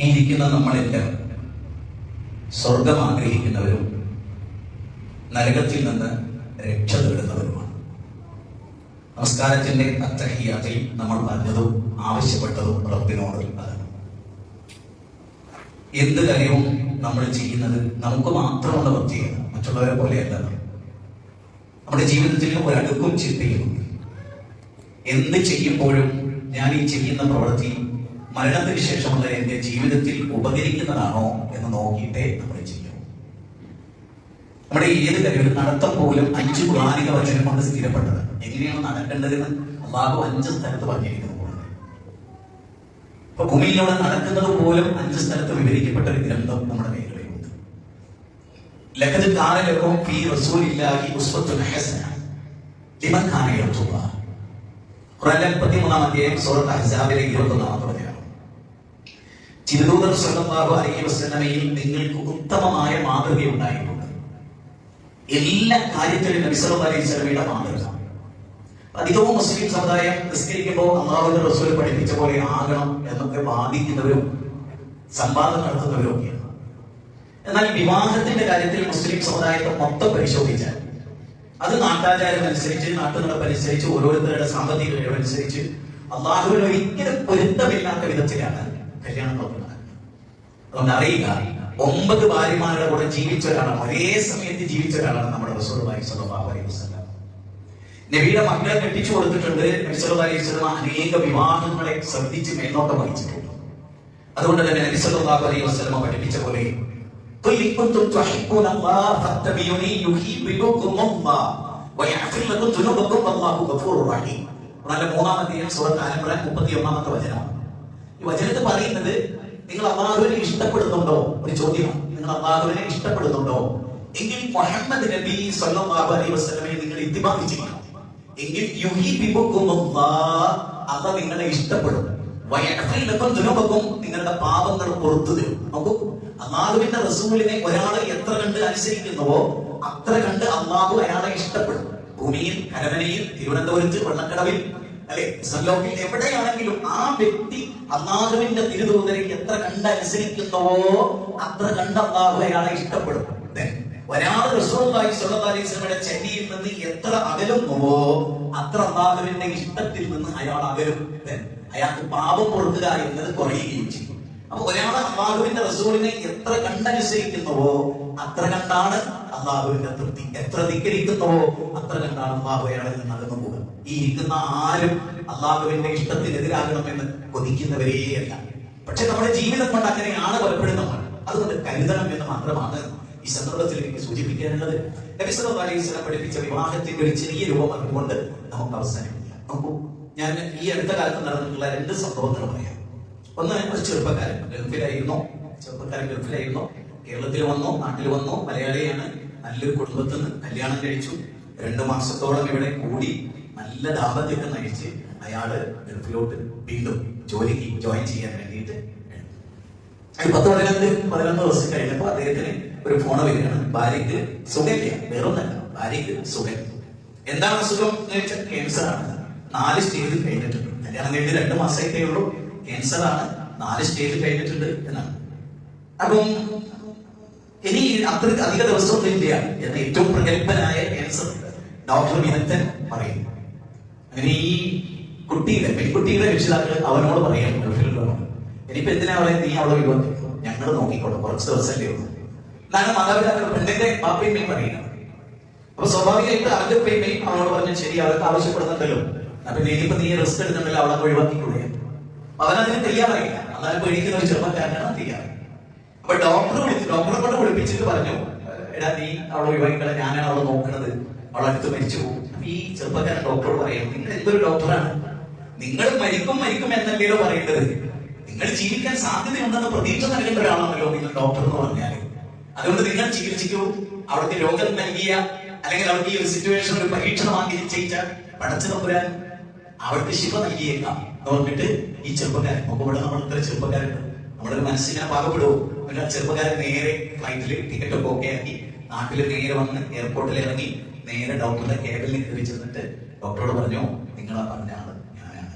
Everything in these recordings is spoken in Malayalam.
ഇരിക്കുന്ന നമ്മളെല്ലാം. സ്വർഗം ആഗ്രഹിക്കുന്നവരും നരകത്തിൽ നിന്ന് രക്ഷ തേടുന്നവരുമാണ്. നമസ്കാരത്തിന്റെ അത്തഹിയാത്തിൽ നമ്മൾ പറഞ്ഞതും ആവശ്യപ്പെട്ടതും റബ്ബിനോട് അതാണ്. എന്ത് കാര്യവും നമ്മൾ ചെയ്യുന്നത് നമുക്ക് മാത്രമുള്ള പ്രത്യേകത മറ്റുള്ളവരെ പോലെയല്ല. നമ്മുടെ ജീവിതത്തിൽ ഒരടുക്കും ചിന്തയുമുണ്ട് എന്ത് ചെയ്യുമ്പോഴും ഞാൻ ഈ ചെയ്യുന്ന പ്രവൃത്തി മരണത്തിന് ശേഷമുള്ള എന്റെ ജീവിതത്തിൽ ഉപകരിക്കുന്നതാണോ എന്ന് നോക്കിയിട്ടേ നമ്മൾ ചെയ്യും നമ്മുടെ ഏത് കാര്യവും നടത്തം പോലും അഞ്ച് പുരാണിക വചനം കൊണ്ട് സ്ഥിരപ്പെട്ടത്. എങ്ങനെയാണ് നടക്കേണ്ടതെന്ന് അള്ളാഹു അഞ്ച് സ്ഥലത്ത് പറഞ്ഞിരിക്കുന്നു. ഇപ്പൊ ഭൂമിയിലൂടെ നടക്കുന്നത് പോലും അഞ്ച് സ്ഥലത്ത് വിവരിക്കപ്പെട്ട ഒരു ഗ്രന്ഥം നമ്മുടെ മേഖലയുണ്ട് ലഖദ് കാന ലക്കും ഫീ റസൂലില്ലാഹി ഉസ്വത്തുൽ ഹസന. ലിമൻ യർജുല്ലാഹ് ഖുർആനിലെ 33 അധ്യായം സൂറത്ത് അഹ്സാബിലെ 21 വചനം. ചിരുദൂതർ സല്ലല്ലാഹു അലൈഹി വസല്ലമയിൽ നിങ്ങൾക്ക് ഉത്തമമായ മാതൃക ഉണ്ടായിട്ടുണ്ട് എല്ലാ കാര്യത്തിലും നബി അലൈഹി മാതൃക. അധികവും മുസ്ലിം സമുദായം നിസ്കരിക്കുമ്പോൾ അള്ളാഹുവിന്റെ റസൂൽ പഠിപ്പിച്ച പോലെ ആകണം എന്നൊക്കെ വാദിക്കുന്നവരും സംവാദം നടത്തുന്നവരും ഒക്കെയാണ്. എന്നാൽ വിവാഹത്തിന്റെ കാര്യത്തിൽ മുസ്ലിം സമുദായത്തെ മൊത്തം പരിശോധിച്ചാൽ അത് നാട്ടാചാരം അനുസരിച്ച് നാട്ടുനടപ്പനുസരിച്ച് ഓരോരുത്തരുടെ സാമ്പത്തിക കഴിവനുസരിച്ച് അള്ളാഹുവിന് ഒരിക്കലും പൊരുത്തമില്ലാത്ത വിധത്തിലാണ് കല്യാണം നോക്കുന്നത് അതുകൊണ്ട് അറിയുക ഒമ്പത് ഭാര്യമാരുടെ കൂടെ ജീവിച്ച ഒരാളാണ്. ഒരേ സമയത്ത് ജീവിച്ച ഒരാളാണ് നമ്മുടെ നബിയുടെ മക്കളെ കെട്ടിച്ചു കൊടുത്തിട്ടുണ്ട്. നബി അലൈഹി വസല്ലം അനേക വിവാഹങ്ങളെ ശ്രദ്ധിച്ച് മേൽനോട്ടം വഹിച്ചിട്ടുണ്ട്. അതുകൊണ്ട് തന്നെ നബി അലൈഹി വസല്ലം പഠിപ്പിച്ച പോലെ മൂന്നാമത്തെ സൂറത്ത് ആലംബുറാൻ മുപ്പത്തി ഒന്നാമത്തെ വചനമാണ് വചനത്തിൽ പറയുന്നത് നിങ്ങൾ അള്ളാഹുവിനെ ഇഷ്ടപ്പെടുന്നുണ്ടോ? ഒരു ചോദ്യമാണ്. നിങ്ങൾ അള്ളാഹുവിനെ ഇഷ്ടപ്പെടുന്നുണ്ടോ? എങ്കിൽ മുഹമ്മദ് നബി സല്ലല്ലാഹു അലൈഹി വസല്ലമയെ നിങ്ങൾ ഇത്തിബാദ് ചെയ്യണം. എങ്കിൽ അത നിങ്ങളെ ഇഷ്ടപ്പെടും. ദുനൂബക്കും നിങ്ങളുടെ പാപങ്ങൾ പുറത്തു തരും. നോക്കൂ അള്ളാഹുവിന്റെ റസൂലിനെ ഒരാൾ എത്ര കണ്ട് അനുസരിക്കുന്നുവോ അത്ര കണ്ട് അള്ളാഹു അയാളെ ഇഷ്ടപ്പെടും. ഭൂമിയിൽ കരമനയിൽ തിരുവനന്തപുരത്ത് വെള്ളക്കടവിൽ അല്ലെ? സല്ലോക്കിൽ എവിടെയാണെങ്കിലും ആ വ്യക്തി അള്ളാഹുവിന്റെ തിരുതൂതരയ്ക്ക് എത്ര കണ്ട അനുസരിക്കുന്നുവോ അത്ര കണ്ട അള്ളാഹു അയാളെ ഇഷ്ടപ്പെടും ഒരാൾ അലൈഹി വസല്ലമയുടെ ചെന്നിയിൽ നിന്ന് എത്ര അകലുന്നുവോ അത്ര അള്ളാഹുവിന്റെ ഇഷ്ടത്തിൽ നിന്ന് അയാൾ അകലും. അയാൾക്ക് പാപം പൊറുക്കുക എന്നത് കുറയുകയും ചെയ്യും. അപ്പൊ ഒരാൾ അള്ളാഹുവിന്റെ റസൂലിനെ എത്ര കണ്ടനുസരിക്കുന്നുവോ അത്ര കണ്ടാണ് അള്ളാഹുവിന്റെ തൃപ്തി. എത്ര ധിക്കരിക്കുന്നുവോ അത്ര കണ്ടാണ് അള്ളാഹു അയാളിൽ നിന്ന് പോകുക ഈ ഇരിക്കുന്ന ആരും അള്ളാഹുവിന്റെ ഇഷ്ടത്തിനെതിരാകണമെന്ന് കൊതിക്കുന്നവരെയല്ല പക്ഷെ നമ്മുടെ ജീവിതം കൊണ്ട് അങ്ങനെയാണ് പലപ്പോഴും നമ്മൾ അതുകൊണ്ട് കരുതണം എന്ന് മാത്രമാണ് ഈ സന്ദർഭത്തിൽ എനിക്ക് സൂചിപ്പിക്കാനുള്ളത്. നബി സല്ലല്ലാഹു അലൈഹി വസല്ലം പഠിപ്പിച്ച വിവാഹത്തിന്റെ ഒരു ചെറിയ രൂപം അതുകൊണ്ട് നമുക്ക് അവസാനിപ്പിക്കാം. നോക്കൂ ഞാൻ ഈ അടുത്ത കാലത്ത് നടന്നിട്ടുള്ള രണ്ട് സംഭവങ്ങൾ പറയാം. ഒന്ന് ഒരു ചെറുപ്പക്കാരൻ ഗൾഫിലായിരുന്നു. ചെറുപ്പക്കാരൻ ഗൾഫിലായിരുന്നു. കേരളത്തിൽ വന്നു നാട്ടിൽ വന്നു മലയാളിയാണ്. നല്ലൊരു കുടുംബത്തിൽ നിന്ന് കല്യാണം കഴിച്ചു. രണ്ടു മാസത്തോളം ഇവിടെ കൂടി നല്ല ദാമ്പത്യത്തെ നയിച്ച് അയാൾ ഗൾഫിലോട്ട് വീണ്ടും ജോലിക്ക് ജോയിൻ ചെയ്യാൻ വേണ്ടിയിട്ട് ഒരു പത്ത് പതിനൊന്ന് പതിനൊന്ന് ദിവസം കഴിഞ്ഞപ്പോ അദ്ദേഹത്തിന് ഒരു ഫോൺ വരികയാണ്. ഭാര്യക്ക് സുഖമില്ല വേറൊന്നല്ല ഭാര്യക്ക് സുഖം. എന്താണ് അസുഖം ക്യാൻസർ ആണ്. നാല് സ്റ്റേജിൽ കഴിഞ്ഞിട്ടുണ്ട്. കല്യാണം കഴിഞ്ഞ് രണ്ട് മാസമായിട്ടേ ഉള്ളൂ. ക്യാൻസർ ആണ്. നാല് സ്റ്റേജിൽ കഴിഞ്ഞിട്ടുണ്ട് എന്നാണ്. അപ്പം ഇനി അത്ര അധിക ദിവസമൊന്നും ഇല്ല എന്ന് ഏറ്റവും പ്രഗത്ഭനായ ക്യാൻസർ ഡോക്ടർ വിദഗ്ധൻ പറയും. അങ്ങനെ ഈ കുട്ടിയുടെ പെൺകുട്ടിയുടെ രക്ഷിതാക്കൾ അവനോട് പറയാം ഇനിയിപ്പോ എന്തിനാ പറയാൻ നീ അവളെ വിവാഹം ഞങ്ങൾ നോക്കിക്കോളും. കുറച്ച് ദിവസമല്ലേ ഉള്ളൂ. എന്നാണ് മാതാപിതാക്കൾ പെണ്ണിന്റെ പാപ്പയും പറയുന്നത് അപ്പൊ സ്വാഭാവികമായിട്ട് അവന്റെ പേമയും അവളോട് പറഞ്ഞ ശരി അവർക്ക് ആവശ്യപ്പെടുന്നുണ്ടല്ലോ. അപ്പൊ ഇനിയിപ്പോ നീ റിസ്ക് എടുക്കുന്നുണ്ടല്ലോ അവളെ ഒഴിവാക്കിക്കൂടെ അവനതിന് തയ്യാറായില്ല. അതായത് പേടിക്കുന്ന ഒരു ചെറുപ്പക്കാരനാണ് തയ്യാറ് അപ്പൊ ഡോക്ടർ വിളിച്ചു ഡോക്ടറെ കൊണ്ട് വിളിപ്പിച്ചിട്ട് പറഞ്ഞു എടാ നീ അവളെ ഒഴിവാക്കിക്കളെ ഞാനാണ് അവളെ നോക്കുന്നത് അവളെ അടുത്ത് മരിച്ചു പോകും. അപ്പൊ ഈ ചെറുപ്പക്കാരൻ ഡോക്ടറോട് പറയാം നിങ്ങൾ എന്തൊരു ഡോക്ടറാണ് നിങ്ങൾ മരിക്കും മരിക്കും എന്നല്ലല്ലോ പറയേണ്ടത്. നിങ്ങൾ ജീവിക്കാൻ സാധ്യതയുണ്ടെന്ന് പ്രതീക്ഷ നൽകേണ്ട ഒരാളാണല്ലോ നിങ്ങൾ ഡോക്ടർ എന്ന് പറഞ്ഞാൽ അതുകൊണ്ട് നിങ്ങൾ ചികിത്സിക്കൂ. അവിടുത്തെ രോഗം നൽകിയ അല്ലെങ്കിൽ അവർക്ക് ഈ ഒരു സിറ്റുവേഷൻ ഒരു പരീക്ഷണമാക്കി നിശ്ചയിച്ച പടച്ചു തമ്പുരാൻ അവർക്ക് ശിവ നൽകിയേക്കാം. എന്ന് പറഞ്ഞിട്ട് ഈ ചെറുപ്പക്കാരൻ നോക്കുമ്പോൾ നമ്മൾ ഇത്ര ചെറുപ്പക്കാരുണ്ട് നമ്മുടെ മനസ്സിങ്ങനെ പാകപ്പെടുവോ? പിന്നെ ചെറുപ്പക്കാരൻ നേരെ ഫ്ലൈറ്റിൽ ടിക്കറ്റ് ഒക്കെ ഓക്കെ ആക്കി നാട്ടിൽ നേരെ വന്ന് എയർപോർട്ടിൽ ഇറങ്ങി നേരെ ഡോക്ടറുടെ കേബിളിൽ കയറി ചെന്നിട്ട് ഡോക്ടറോട് പറഞ്ഞു നിങ്ങൾ ആ പറഞ്ഞ ആൾ ഞാനാണ്.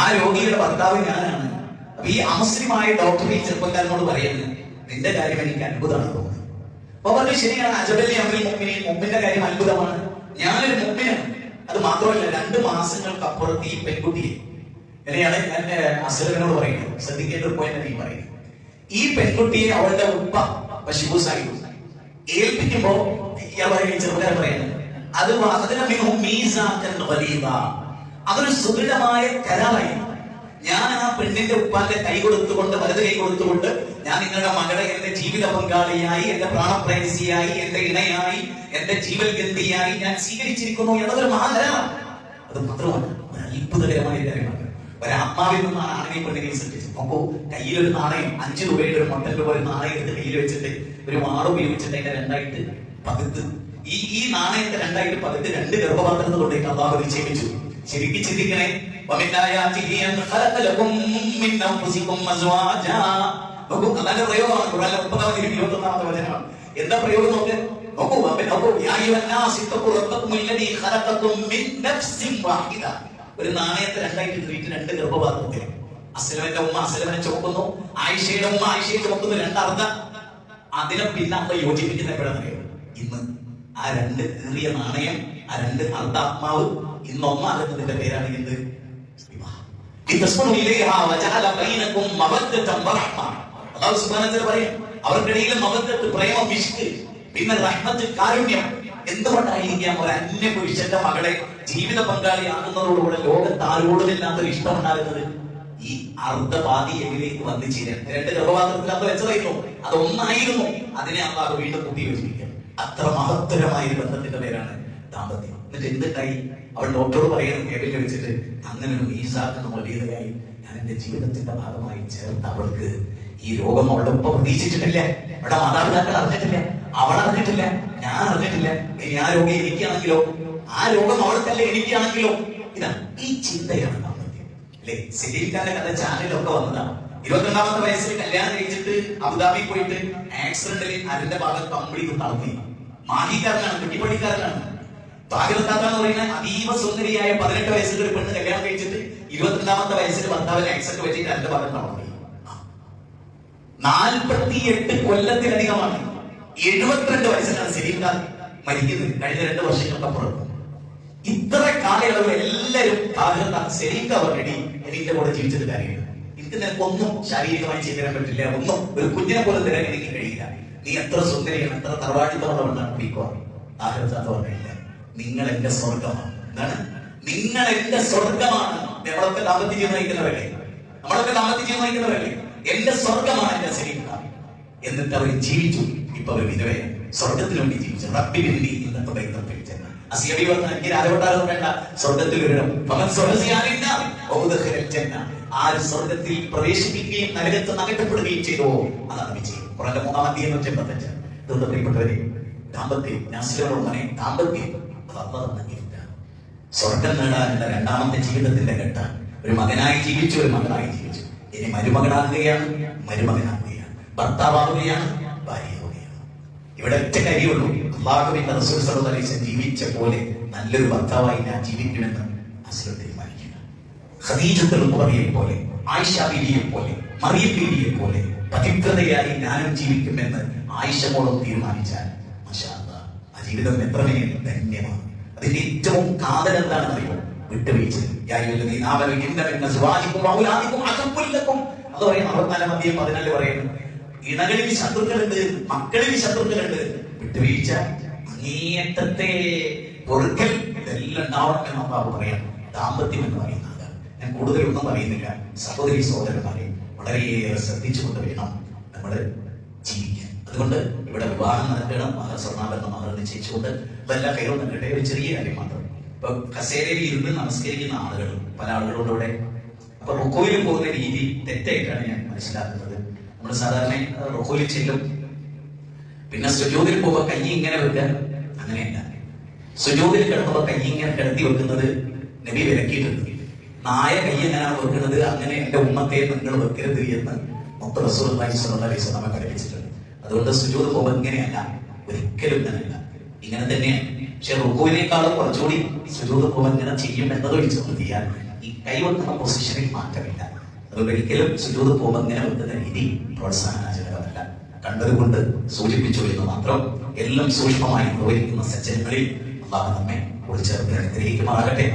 ആ രോഗിയുടെ ഭർത്താവ് ഞാനാണ്. അപ്പൊ ഈ അമുസ്ലിമായ ഡോക്ടർ ഈ ചെറുപ്പക്കാരനോട് പറയുന്നത് നിന്റെ കാര്യം എനിക്ക് അത്ഭുതമാണ് തോന്നുന്നത്. അപ്പൊ പറഞ്ഞു ശരിയാണ് അജബലി അമ്മ മുമ്പിനെ മുമ്പിന്റെ കാര്യം അത്ഭുതമാണ്. ഞാനൊരു മുമ്പിനാണ് അത് മാത്രമല്ല രണ്ട് മാസങ്ങൾക്ക് അപ്പുറത്ത് ഈ പെൺകുട്ടിയെ എന്നെയാണ് എന്റെ അസുരനോട് പറയുന്നത്. ശ്രദ്ധിക്കേണ്ട ഒരു പോയിന്റ് നീ പറയുന്നത്. ഈ പെൺകുട്ടിയെ അവളുടെ ഉപ്പ ബഷീബു സാഹിബ് ഏൽപ്പിക്കുമ്പോ ഞാൻ പറയുന്നത് ചെറുപ്പക്കാരൻ പറയുന്നത് അതൊരു സുദൃഢമായ കരാറായി. ഞാൻ ആ പെണ്ണിന്റെ ഉപ്പാന്റെ കൈ കൊടുത്തുകൊണ്ട് വലത് കൈ കൊടുത്തുകൊണ്ട് ഞാൻ നിങ്ങളുടെ മകളെ എന്റെ ജീവിത പങ്കാളിയായി എന്റെ പ്രാണപ്രേസിയായി എന്റെ ഇണയായി എന്റെ ജീവൽ ഗന്ധിയായി ഞാൻ സ്വീകരിച്ചിരിക്കുന്നു എന്നതൊരു മഹാകരാണ് അത് മാത്രമല്ല അത്ഭുതകരമായ കാര്യമാണ്. ഒരാത്മാവിൽ നിന്നാണ് ആണിനെ പെണ്ണിനെയും സൃഷ്ടിച്ചത് അപ്പോ കയ്യിലൊരു നാണയം അഞ്ച് രൂപയുടെ ഒരു മൊത്തം രൂപ ഒരു നാണയം എടുത്ത് കയ്യിൽ വെച്ചിട്ട് ഒരു വാറ് ഉപയോഗിച്ചിട്ട് അതിന്റെ രണ്ടായിട്ട് പകുത്ത്. ഈ ഈ നാണയത്തെ രണ്ടായിട്ട് പകുത്ത് രണ്ട് ഗർഭപാത്രങ്ങൾ കൊണ്ടിട്ട് അള്ളാഹു നിക്ഷേപിച്ചു ശരിക്കും ചിന്തിക്കണേ എന്താ പ്രയോഗം നോക്ക്. നോക്കൂ നോക്കൂ മിൻ ഒരു നാണയത്തെ രണ്ടായിട്ട് കീറിയിട്ട് രണ്ട് ഗർഭപാത്രത്തിൽ അസ്ലമന്റെ ഉമ്മ അസ്ലമനെ ചുമക്കുന്നു. ആയിഷയുടെ ഉമ്മ ആയിഷയെ ചുമക്കുന്നു. രണ്ടർത്ഥം. അതിനെ പിന്നെ അമ്മ യോജിപ്പിക്കുന്ന എപ്പോഴാണെന്നറിയോ ഇന്ന്. ആ രണ്ട് കീറിയ നാണയം ആ രണ്ട് അർദ്ധാത്മാവ് ഇന്ന് ഒന്നാകുന്നതിന്റെ പേരാണ് എന്ത്? വിവാഹം. അവർക്കിടയിൽ പ്രേമം പിന്നെ റഹ്മത്ത് കാരുണ്യം എന്തുകൊണ്ടായിരിക്കാം ഒരു അന്യ പുരുഷന്റെ മകളെ ജീവിത പങ്കാളിയാകുന്നതോടുകൂടെ ലോകത്ത് ആരോടുമില്ലാത്തൊരു ഇഷ്ടം ഉണ്ടാകുന്നത് ഈ അർദ്ധപാതി എങ്കിലേക്ക് വന്നു ചേരാൻ. രണ്ട് ഗർഭപാത്രത്തിൽ അത് വെച്ചതായിരുന്നു അതൊന്നായിരുന്നു അതിനെ അള്ളാഹ് വീണ്ടും കുത്തി വെച്ചിരിക്കുക അത്ര മഹത്തരമായ ഒരു ബന്ധത്തിന്റെ പേരാണ് ദാമ്പത്യം. എന്നിട്ട് എന്തുണ്ടായി? അവൾ ഡോക്ടറോട് പറയുന്നു കേബിൽ വെച്ചിട്ട് അങ്ങനെ ഒരു മീസാക്കുന്ന വലിയതായി ഞാൻ എന്റെ ജീവിതത്തിന്റെ ഭാഗമായി ചേർത്ത് അവൾക്ക് ഈ രോഗം അവളുടെ ഉപ്പ പ്രതീക്ഷിച്ചിട്ടില്ല. അവളുടെ മാതാപിതാക്കൾ അറിഞ്ഞിട്ടില്ല. അവൾ അറിഞ്ഞിട്ടില്ല ഞാൻ അറിഞ്ഞിട്ടില്ല. ഇനി ആ രോഗം എനിക്കാണെങ്കിലോ? ആ രോഗം അവൾക്കല്ല എനിക്കാണെങ്കിലോ? ഇതാ ഈ ചിന്തയാണ് അല്ലെ? ഖാന്റെ കഥ ചാനലിലൊക്കെ വന്നതാണ് ഇരുപത്തിരണ്ടാമത്തെ വയസ്സിൽ കല്യാണം കഴിച്ചിട്ട് അബുദാബി പോയിട്ട് ആക്സിഡന്റിൽ അതിന്റെ ഭാഗം കമ്പിളി തളർത്തി. മാഹിക്കാരനാണ് കുട്ടിപ്പണിക്കാരനാണ് താഹിറത്താത്ത എന്ന് പറയുന്ന അതീവ സുന്ദരിയായ പതിനെട്ട് വയസ്സിൽ ഒരു പെണ്ണ് കല്യാണം കഴിച്ചിട്ട് ഇരുപത്തിരണ്ടാമത്തെ വയസ്സിൽ ഭർത്താവിന് ആക്സിഡന്റ് പറ്റിയിട്ട് അതിന്റെ ഭാഗം തളർത്തി. നാൽപ്പത്തിയെട്ട് കൊല്ലത്തിലധികമാണ്. എഴുപത്തിരണ്ട് വയസ്സിലാണ് സലീം ഖാൻ മരിക്കുന്നത്. കഴിഞ്ഞ രണ്ട് വർഷങ്ങൾക്കപ്പുറം ഇത്ര കാലയളവ് എല്ലാവരും താഹിർന്ന സലീം ഖാൻ വേണ്ടി എനിക്ക് കൂടെ ജീവിച്ചത് കാര്യമില്ല. എനിക്ക് നിനക്കൊന്നും ശാരീരികമായി ചെയ്തു പറ്റില്ല. ഒന്നും ഒരു കുഞ്ഞിനെ പോലെ തരാൻ എനിക്ക് കഴിയില്ല. നീ എത്ര സുന്ദരിയാണ് എത്ര തറവാടിത്തോടെ പിടിക്കുക താഹിറത്താത്ത പറഞ്ഞില്ല. നിങ്ങൾ എന്റെ സ്വർഗമാണ് എന്താണ്? നിങ്ങൾ എന്റെ സ്വർഗമാണ് നമ്മളൊക്കെ ദാമ്പത്യ ജീവിതം നയിക്കുന്നവരല്ലേ? നമ്മളൊക്കെ ദാമ്പത്യ ജീവിതം നയിക്കുന്നവരല്ലേ? എന്റെ സ്വർഗമാണ് എന്റെ സലീം ഖാൻ. എന്നിട്ട് അവർ ജീവിച്ചു. ഇപ്പൊ അവർ വിധവയാണ് സ്വർഗത്തിന് വേണ്ടി ജീവിച്ചു. റബ്ബിന് അസിയബി പറഞ്ഞ എനിക്ക് രാജകൊട്ടാരം വേണ്ട. സ്വർഗത്തിൽ മകൻ സ്വർഗസിയാനില്ല സ്വർഗത്തിൽ നരകത്ത് ചെയ്തോ അതാണ് വിജയം. പ്രിയപ്പെട്ടവരെ ദാമ്പത്യം. ദാമ്പത്യം. സ്വർഗം നേടാനുള്ള രണ്ടാമത്തെ ജീവിതത്തിന്റെ ഘട്ട. ഒരു മകനായി ജീവിച്ചു ഒരു മകളായി ജീവിച്ചു. ഇനി മരുമകനാകുകയാണ്. മരുമകനാകുകയാണ് ഭർത്താവാകുകയാണ് ഭാര്യയാവുകയാണ്. ഇവിടെ ഒറ്റ കാര്യമുള്ളൂ. അള്ളാഹുവിന്റെ റസൂൽ സലഹ് വസല്ലം ജീവിച്ച പോലെ നല്ലൊരു ഭർത്താവായി ഞാൻ ജീവിക്കുമെന്ന് അസ്ലം തീരുമാനിക്കുക ഖദീജത്തുൽ ഖുറയെ പോലെ ആയിഷ ബീവിയെ പോലെ മറിയ ബീവിയെ പോലെ പവിത്രതയായി ഞാനും ജീവിക്കുമെന്ന് ആയിഷ മോളും തീരുമാനിച്ചാൽ ആ ജീവിതം എത്രമേ ധന്യമാണ്. അതിന്റെ ഏറ്റവും കാതൽ എന്താണെന്ന് അറിയോ വിട്ടുവീഴ്ച. അത് പറയും അറുപത്തിനാലാം അധ്യയം പതിനാല് പറയുന്നു. ഇണകളിൽ ശത്രുക്കളുണ്ട് മക്കളിൽ ശത്രുക്കളുണ്ട്. വിട്ടുവീഴ്ച അങ്ങേയറ്റത്തെ പൊറുക്കൽ ഇതെല്ലാം ഉണ്ടാവണം എന്ന് നമ്മൾ പറയാം. ദാമ്പത്യം എന്ന് പറയുന്നത്. ഞാൻ കൂടുതലൊന്നും പറയുന്നില്ല. സഹോദരി സഹോദരന്മാരെ വളരെയേറെ ശ്രദ്ധിച്ചുകൊണ്ട് വേണം നമ്മൾ ജീവിക്കാൻ. അതുകൊണ്ട് ഇവിടെ വിവാഹം നടക്കണം മഹർ സ്വർണാഭരണം മഹർ നിശ്ചയിച്ചുകൊണ്ട് ഇതെല്ലാം കയറും നൽകട്ടെ ഒരു ചെറിയ കാര്യം മാത്രം. ഇപ്പൊ കസേരയിൽ ഇരുന്ന് നമസ്കരിക്കുന്ന ആളുകൾ പല ആളുകളോട് ഇവിടെ അപ്പൊ റുക്കോയിൽ പോകുന്ന രീതി തെറ്റായിട്ടാണ് ഞാൻ മനസ്സിലാക്കുന്നത്. നമ്മൾ സാധാരണ റുക്കോയിൽ ചെല്ലും. പിന്നെ സുജോതിൽ പോകുമ്പോ കൈ ഇങ്ങനെ വെക്കുക അങ്ങനെയല്ല. സുജോതിൽ കിടക്കുമ്പോ കൈ ഇങ്ങനെ കിടത്തി വെക്കുന്നത് നബി വിലക്കിയിട്ടുണ്ട്. നായ കൈ എങ്ങനെയാണ് വെക്കുന്നത്? അങ്ങനെ എന്റെ ഉമ്മത്തെ നിങ്ങൾ വെക്കരുത് എന്ന് പഠിപ്പിച്ചിട്ടുണ്ട്. അതുകൊണ്ട് സുജോത് പോകുമ്പോൾ ഇങ്ങനെയല്ല. ഒരിക്കലും ഇങ്ങനെയല്ല. ഇങ്ങനെ തന്നെയാണ് പക്ഷെ റുക്കുവിനേക്കാളും കുറച്ചുകൂടി സുജൂത് പോകുമ്പോൾ ഇങ്ങനെ ചെയ്യും എന്നതൊഴിച്ചു നിർത്തിയാൽ ഈ കൈ കൈവെക്കുന്ന പൊസിഷനിൽ മാറ്റമില്ല. അതുകൊണ്ട് ഒരിക്കലും സുജൂത് പോകുമ്പോൾ ഇങ്ങനെ വെക്കുന്ന രീതി പ്രോത്സാഹനജനകമല്ല കണ്ടതുകൊണ്ട് സൂചിപ്പിച്ചു എന്ന് മാത്രം എല്ലാം സൂക്ഷ്മമായി നിർവഹിക്കുന്ന സജ്ജനങ്ങളിൽ അള്ളാഹ് നമ്മെ കുറിച്ച് അനുഗ്രഹിക്കുമാറാകട്ടെ